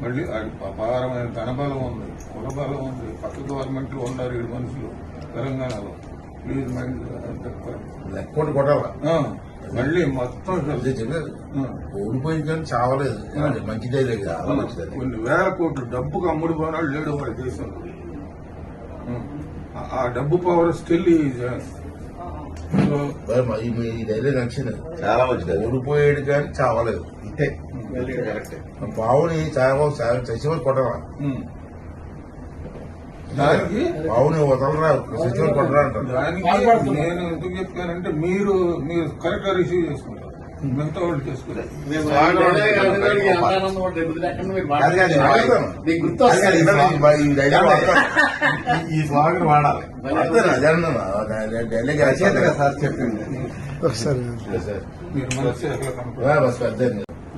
మళ్ళీ అపారమైన ధనబలం ఉంది. కులబలం ఉంది. పక్క గవర్నమెంట్లు ఉన్నారు ఈ మనుషులు తెలంగాణలో. ప్లీజ్ మైండ్ లెక్కోటి కొట్టాల? మళ్ళీ మొత్తం ఓడిపోయింది కానీ చావలేదు. మంచిదే లేదు కొన్ని వేల కోట్లు డబ్బుకు అమ్ముడు పోనాడు లేడు వాడి దేశంలో. ఆ, డబ్బు పవర్ స్టిల్ ఈ- ధైర్యం నచ్చింది. చాలా మంచిది ఓడిపోయాడు కానీ చావలేదు. అంతే పావుని చావ చచ్చిపోయి కొట్టాల? దానికి పావుని వదలరా చచ్చిపోయి కొట్టరా అంటారు. దానికి నేను ఎందుకు చెప్పానంటే మీరు మీరు కరెక్ట్గా రిసీవ్ చేసుకుంటారు. మిగతా వాళ్ళు ఇవాళ ఈ స్వాగతం వాడాలి. కదా సార్ చెప్పింది. ఒకసారి.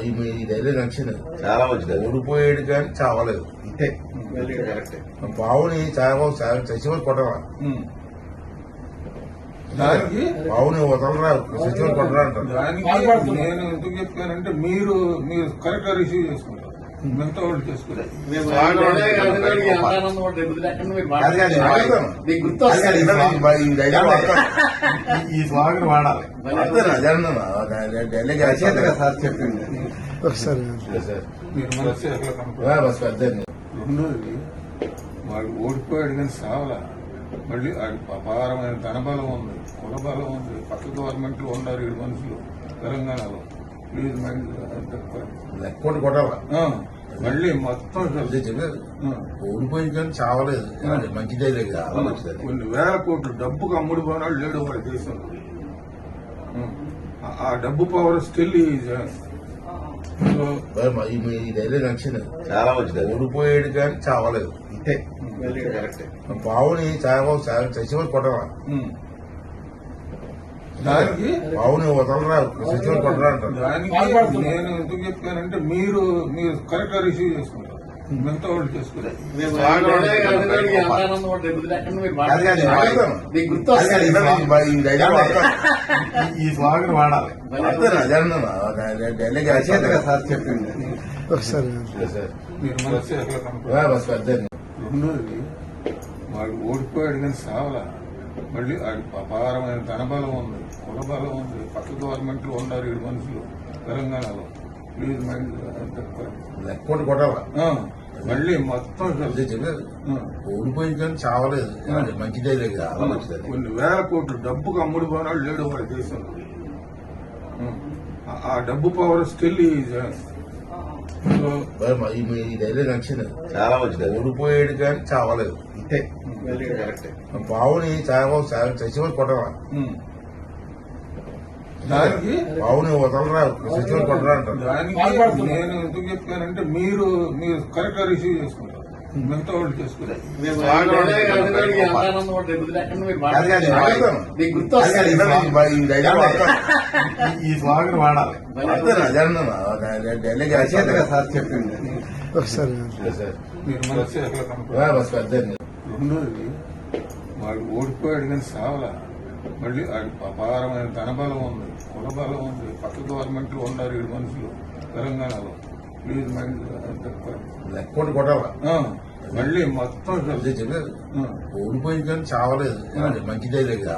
ఈ- ధైర్యం నచ్చింది చాలా మంచిది. ఓడిపోయాడు కానీ చావలేదు. అంతే పావుని చావ చచ్చిపోయి కొట్టాల దానికి పావుని వదలరా? చచ్చిపోయి కొట్టరా అంటారు. నేను ఎందుకు చెప్పానంటే మీరు మీరు కరెక్ట్గా రిసీవ్ చేసుకుంటారు మిగతా వాళ్ళు ఇవాళ ఈ స్వాగతం వాడాలి. సార్ చెప్పింది. ఒకసారి. మీరు మనసు రెండోది వాడు ఓడిపోయాడు కానీ సావలా. మళ్ళీ అపారమైన ధనబలం ఉంది. కులబలం ఉంది. పక్క గవర్నమెంట్లు ఉన్నారు ఈ మనుషులు తెలంగాణలో. లెక్కోటి కొట్టాల? మళ్ళీ మొత్తం ఆ, ఓడిపోయింది కానీ చావలేదు. మంచిదే లేదు కొన్ని వేల కోట్లు డబ్బుకు అమ్ముడు పోనాడు లేడు వాడి దేశంలో ఆ, డబ్బు పవర్ స్టిల్ ఈ- మీ ధైర్యం నచ్చింది. చాలా మంచిది ఓడిపోయాడు కానీ చావలేదు. అంతే. పావుని చావ చచ్చిపోయి కొట్టాల? దానికి పావుని వదలరా కొట్టరా అంటారు. దానికి నేను ఎందుకు చెప్పానంటే మీరు మీరు కరెక్ట్గా రిసీవ్ చేసుకుంటారు. మిగతా వాళ్ళు చేసుకుంటారు. ఈ స్వాగతం వాడాలి. కదా సార్ చెప్పింది. ఒకసారి. రెండోది వాడు ఓడిపోయాడు కానీ సావలా. మళ్ళీ ఆడి అపారమైన ధనబలం ఉంది. కులబలం ఉంది. పక్క గవర్నమెంట్లు ఉన్నారు ఈ మనుషులు తెలంగాణలో. ప్లీజ్ మైండ్ లెక్కోటి మళ్ళీ మొత్తం ఓడిపోయింది కానీ చావలేదు. మంచిదే లేదు కొన్ని వేల కోట్లు డబ్బుకు అమ్ముడు పోనాడు లేడు వాడి దేశంలో. ఆ, డబ్బు పవర్ స్టిల్ ధైర్యం నచ్చింది చాలా మంచిది ఓడిపోయాడు కానీ చావలేదు. అంతే. పావుని చావ చచ్చిపోయి కొట్టాల? దానికి వదలరా అంటారు దానికి నేను ఎందుకు చెప్పానంటే మీరు మీరు కరెక్ట్గా రిసీవ్ చేసుకుంటారు. మిగతా వాళ్ళు ఇవాళ ఈ వాడాలి. సార్ చెప్పింది. ఒకసారి. ఓడిపోయాడు కానీ సావలా? మళ్ళీ అపారమైన ధనబలం ఉంది కులబలం ఉంది పక్క గవర్నమెంట్లు ఉన్నారు ఈ మనుషులు తెలంగాణలో. ప్లీజ్ లెక్కోటి కొట్టాల? మళ్ళీ మొత్తం ఓడిపోయింది కానీ చావలేదు. మంచిదే. లేదు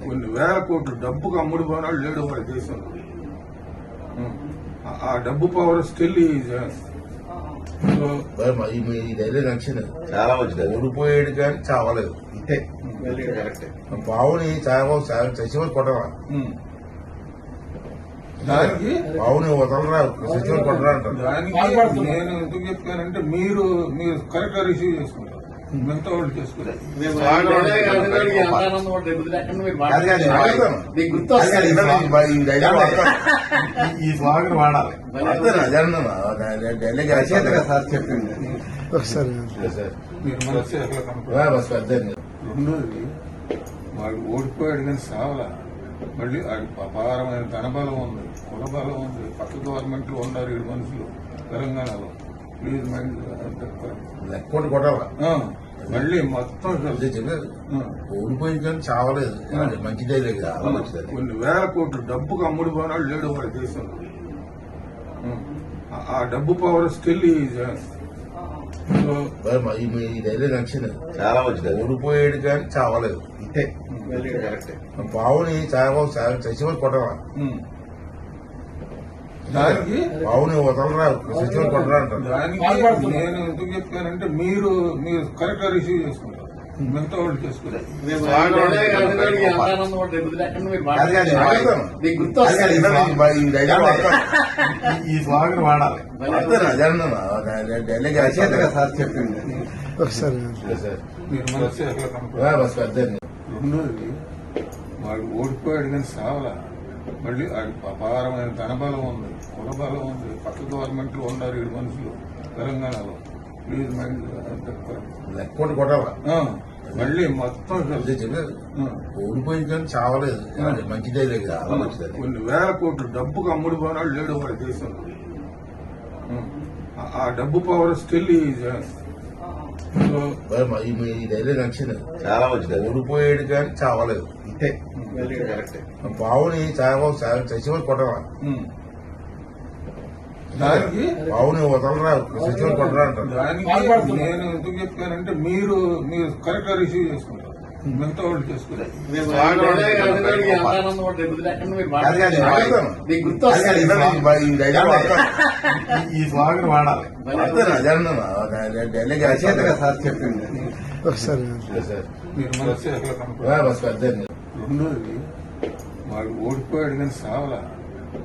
కొన్ని వేల కోట్లు డబ్బుకు అమ్ముడు పోనాడు లేడు వాడి దేశంలో. ఆ, డబ్బు పవర్ స్టిల్ ఈ- మీ ధైర్యం నచ్చింది. చాలా మంచిది ఓడిపోయాడు కానీ చావలేదు. అంతే పావుని చావ చచ్చిపోయి కొట్టాల దానికి పావుని వదలరా? చచ్చిపోయి కొట్టరా అంటారు. దానికి నేను ఎందుకు చెప్పానంటే మీరు మీరు కరెక్ట్గా రిసీవ్ చేసుకుంటారు ఈ స్వాగతం వాడాలి. సార్ చెప్పింది. రెండోది వాడు ఓడిపోయాడు కానీ సావలా మళ్ళీ ఆడి అపారమైన ధనబలం ఉంది కులబలం ఉంది. పక్క గవర్నమెంట్ ఉన్నారు ఏడు మనుషులు తెలంగాణలో. ప్లీజ్ మైండ్ లెక్కోటి కొట్టాలా? మళ్ళీ మొత్తం ఆ, ఓడిపోయింది కానీ చావలేదు. మంచిదే లేదు కొన్ని వేల కోట్లు డబ్బుకు అమ్ముడు పోనాడు లేడు వాడి దేశంలో ఆ- డబ్బు పవర్ స్టిల్ డైలాగ్ నచ్చింది. చాలా మంచిది ఓడిపోయాడు కానీ చావలేదు. ఇంతే పావుని చావ చచ్చిపోయి కొట్టరా ఉమ్. దానికి పావుని వదలరా చచ్చిపోయి కొట్టరా అంటారు. దానికి నేను ఎందుకు చెప్పానంటే మీరు మీరు కరెక్ట్గా రిసీవ్ చేసుకుంటారు. మిగతా వాళ్ళు ఇవ్వండి, ఈ- స్లోగన్ వాడాలి. డైలాగ్ సార్ చెప్పింది. బస్ పెద్ద రెండోది వాడు ఓడిపోయాడు కానీ సావలా. మళ్ళీ ఆడి అపారమైన ధనబలం ఉంది. కులబలం ఉంది. పక్క గవర్నమెంట్ ఉన్నారు ఏడు మనుషులు తెలంగాణలో. ప్లీజ్ మైండ్ లెక్కోటి కొట్టాలా? ఆ, మళ్ళీ మొత్తం ఓడిపోయింది కానీ చావలేదు. మంచిదే లేదు కొన్ని వేల కోట్లు డబ్బుకు అమ్ముడు పోనాడు లేడు వాడి దేశంలో. ఆ- డబ్బు పవర్ స్టిల్ ఈ మీ డైలాగ్ నచ్చింది చాలా మంచిది ఓడిపోయాడు కానీ చావలేదు. ఇంతే. కరెక్ట్. పావుని చావ చచ్చిపోయి కొట్టరా ఉమ్. దానికి పావుని వదలరా దానికి నేను ఎందుకు చెప్పానంటే మీరు మీరు కరెక్ట్గా రిసీవ్ చేసుకుంటారు. మిగతా వాళ్ళు ఈ స్లోగన్ వాడాలి. రచయితగా సార్ చెప్పింది. ఒకసారి. సార్. మీరు మనసు ఎట్లా రెండోది వాడు ఓడిపోయాడు కానీ సావలా?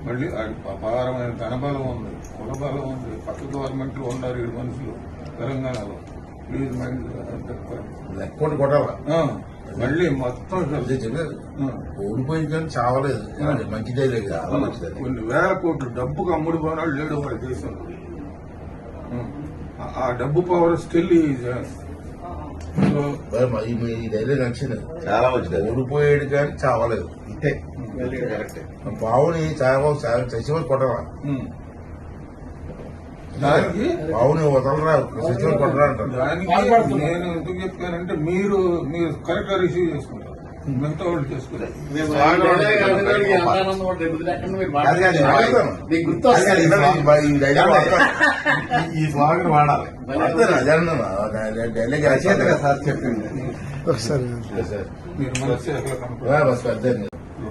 మళ్ళీ అపారమైన ధనబలం ఉంది కులబలం ఉంది. పక్క గవర్నమెంట్ ఉన్నారు ఏడు మనుషులు తెలంగాణలో. ప్లీజ్ లెక్కోటి కొట్టాలా? మళ్ళీ మొత్తం ఓడిపోయింది కానీ చావలేదు. మంచిదే లేదు కొన్ని వేల కోట్లు డబ్బుకు అమ్ముడు పోనాడు లేడు వాడి దేశంలో. ఆ- డబ్బు పవర్ స్టిల్ సో మరి మా- ఈ డైలాగ్ నచ్చింది చాలా మంచిది. ఓడిపోయాడు కానీ చావలేదు. ఇంతే. కరెక్ట్ పావుని చావ చచ్చిపోయి కొట్టరా పావుని వదలరా చచ్చిపోయి కొట్టరా అంటారు. దానికి నేను ఎందుకు చెప్పానంటే మీరు మీరు కరెక్ట్గా రిసీవ్ చేసుకుంటారు. మిగతా వాళ్ళు చేసుకుంటారు. ఈ స్లోగన్ వాడాలి. డైలాగ్ రచయితగా సార్ చెప్పింది. ఒకసారి.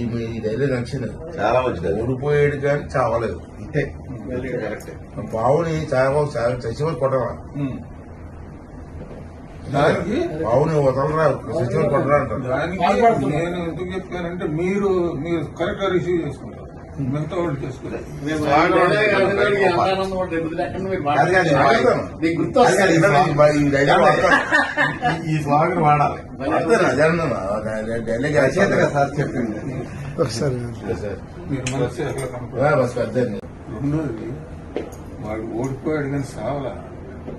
ఈ మీ డైలాగ్ నచ్చింది చాలా మంచిది. ఓడిపోయాడు కానీ చావలేదు. ఇంతే. పావుని చావ చచ్చిపోయి కొట్టరా. దానికి వదలరా చచ్చిపోయి కొట్టరా అంటారు. దానికి నేను ఎందుకు చెప్పానంటే మీరు మీరు కరెక్ట్గా రిసీవ్ చేసుకుంటారు. మిగతా వాళ్ళు ఈ స్లోగన్ వాడాలి. సార్ చెప్పింది. బస్ పెద్ద రెండోది వాడు ఓడిపోయాడు కానీ సావలా.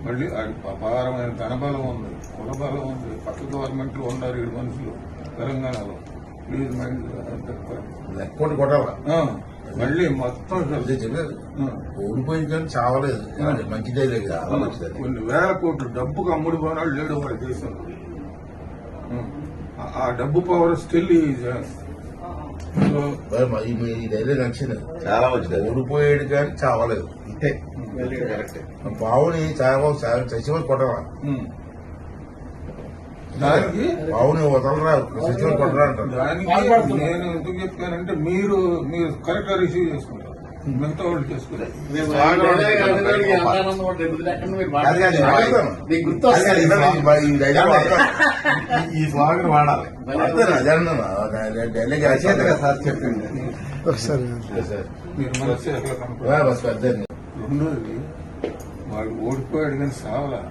మళ్ళీ ఆడి అపారమైన ధనబలం ఉంది కులబలం ఉంది. పక్క గవర్నమెంట్ ఉన్నారు ఏడు మనుషులు తెలంగాణలో. ప్లీజ్ మైండ్ లెక్కోటి కొట్టాలా? మళ్ళీ మొత్తం ఆ, ఓడిపోయింది కానీ చావలేదు. మంచిదే లేదు చాలా మంచిది కొన్ని వేల కోట్లు డబ్బుకు అమ్ముడు పోనాడు లేడు వాడి దేశంలో ఆ- డబ్బు పవర్ స్టిల్ డైలాగ్ నచ్చింది. చాలా మంచిది ఓడిపోయాడు కానీ చావలేదు. ఇంతే కరెక్ట్ పావుని చావ చచ్చిపోయి కొట్టరా ఉమ్. దానికి పావుని వదలరా కొట్టరా అంటారు. దానికి నేను ఎందుకు చెప్పానంటే మీరు మీరు కరెక్ట్గా రిసీవ్ చేసుకుంటారు. మిగతా వాళ్ళు ఇవ్వండి, ఈ స్లోగన్ వాడాలి. సార్ చెప్పింది ఒకసారి. మీరు మనసు ఎట్లా ఓడిపోయాడు కానీ సావలా?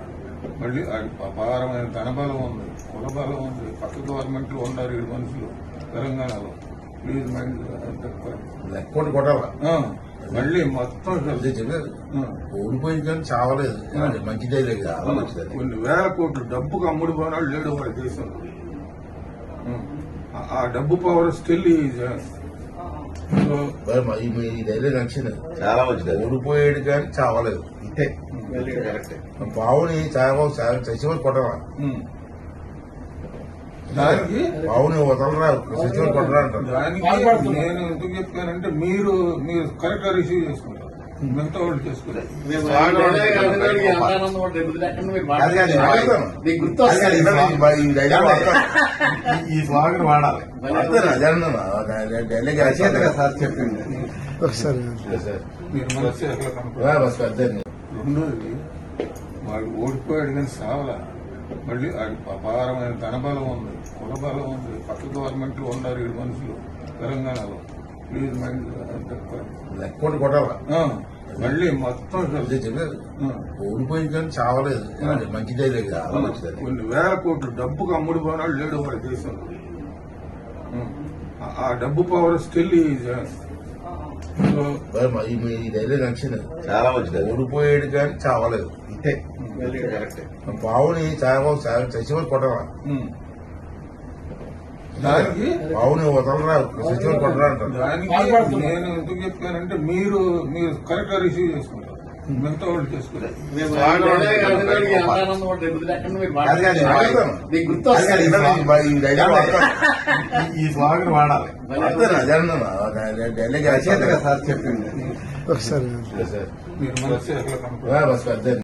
మళ్ళీ అపారమైన ధనబలం ఉంది కులబలం ఉంది పక్క గవర్నమెంట్లు ఉన్నారు ఏడు మనుషులు తెలంగాణలో. ప్లీజ్ మైండ్ కొట్టాల? మళ్ళీ మొత్తం అదే కలిసి చెప్పారు ఆ, ఓడిపోయి కానీ చావలేదు. మంచిది కొన్ని వేల కోట్లు డబ్బుకు అమ్ముడు పోనాడు లేడు వాడి దేశంలో. ఆ, డబ్బు పవర్ స్టిల్ ఈ- డైలాగ్ నచ్చింది చాలా మంచిది. ఓడిపోయాడు కానీ చావలేదు. ఇంతే. కరెక్టే. పావుని చావ చచ్చిపోయి కొట్టరా? దానికి పావుని వదలరా చచ్చిపోయి కొట్టరా అంటారు. దానికి నేను ఎందుకు చెప్పానంటే మీరు మీరు కరెక్ట్గా రిసీవ్ చేసుకుంటారు మిగతా వాళ్ళు చేసుకోలేదు ఈ స్లోగన్ వాడాలి. సార్ చెప్పింది. ఒకసారి. మీరు మనసు రెండోది వాడు ఓడిపోయాడు కానీ సావలా. మళ్ళీ వాడి అపారమైన ధనబలం ఉంది. కులబలం ఉంది. పక్క గవర్నమెంట్లు ఉన్నారు ఏడు మనుషులు తెలంగాణలో. లెక్కోటి కొట్టాల? మళ్ళీ మొత్తం అదే కలిసి చెప్పారు. ఆ, ఓడిపోయి కానీ చావలేదు. మంచిది అది. కొన్ని వేల కోట్లు డబ్బుకు అమ్ముడు పోనాడు లేడు వాడి దేశంలో ఆ, ఆ డబ్బు పవర్ స్టిల్ ఈ డైలాగ్ నచ్చింది చాలా మంచిది. ఓడిపోయాడు కానీ చావలేదు. ఇంతే పావుని చావ చచ్చిపోయి కొట్టరా దానికి పావుని వదలరా కొట్టరా అంటారు. దానికి నేను ఎందుకు చెప్పానంటే మీరు మీరు కరెక్ట్గా రిసీవ్ చేసుకుంటారు. మిగతా వాళ్ళు ఇవ్వండి, ఈ స్లోగన్ వాడాలి. డైలాగ్ సార్ చెప్పింది. ఒకసారి.